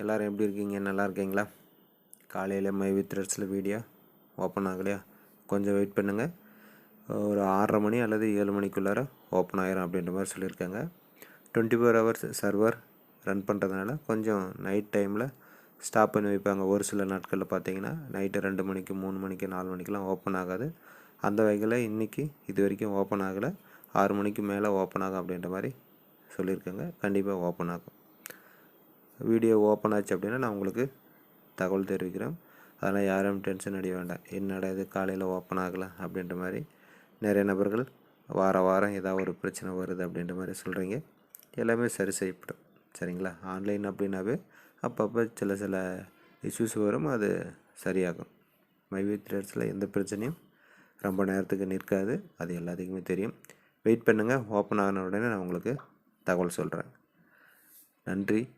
எல்லோரும் எப்படி இருக்கீங்க? நல்லா இருக்கீங்களா? காலையில் மை வித் த்ரெட்ஸில் வீடியோ ஓப்பன் ஆகலையா? கொஞ்சம் வெயிட் பண்ணுங்கள் ஒரு ஆறரை மணி அல்லது ஏழு மணிக்குள்ளார ஓப்பன் ஆயிரும் அப்படின்ற மாதிரி சொல்லியிருக்காங்க. Twenty four hours server run பண்ணுறதுனால கொஞ்சம் நைட் டைமில் ஸ்டாப் பண்ணி வைப்பாங்க. ஒரு சில நாட்களில் பார்த்தீங்கன்னா நைட்டு ரெண்டு மணிக்கு மூணு மணிக்கு நாலு மணிக்கெலாம் ஓப்பன் ஆகாது. அந்த வகையில் இன்றைக்கி இது வரைக்கும் ஓப்பன் ஆகலை. ஆறு மணிக்கு மேலே ஓப்பன் ஆகும் அப்படின்ற மாதிரி சொல்லியிருக்காங்க. கண்டிப்பாக ஓப்பன் ஆகும். வீடியோ ஓப்பன் ஆச்சு அப்படின்னா நான் உங்களுக்கு தகவல் தெரிவிக்கிறேன். அதெல்லாம் யாரும் டென்ஷன் அடைய வேண்டாம். என்னடா இது காலையில் ஓப்பன் ஆகலை அப்படின்ற மாதிரி நிறைய நபர்கள் வார வாரம் ஏதாவது ஒரு பிரச்சனை வருது அப்படின்ற மாதிரி சொல்கிறீங்க எல்லாமே சரி செய்யப்படும். சரிங்களா? ஆன்லைன் அப்படின்னாவே அப்பப்போ சில சில இஷ்யூஸ் வரும் அது சரியாகும். மைவி த்ரெட்ஸில் எந்த பிரச்சனையும் ரொம்ப நேரத்துக்கு நிற்காது. அது எல்லாத்துக்குமே தெரியும். வெயிட் பண்ணுங்கள் ஓப்பன் ஆகின உடனே நான் உங்களுக்கு தகவல் சொல்கிறேன் நன்றி.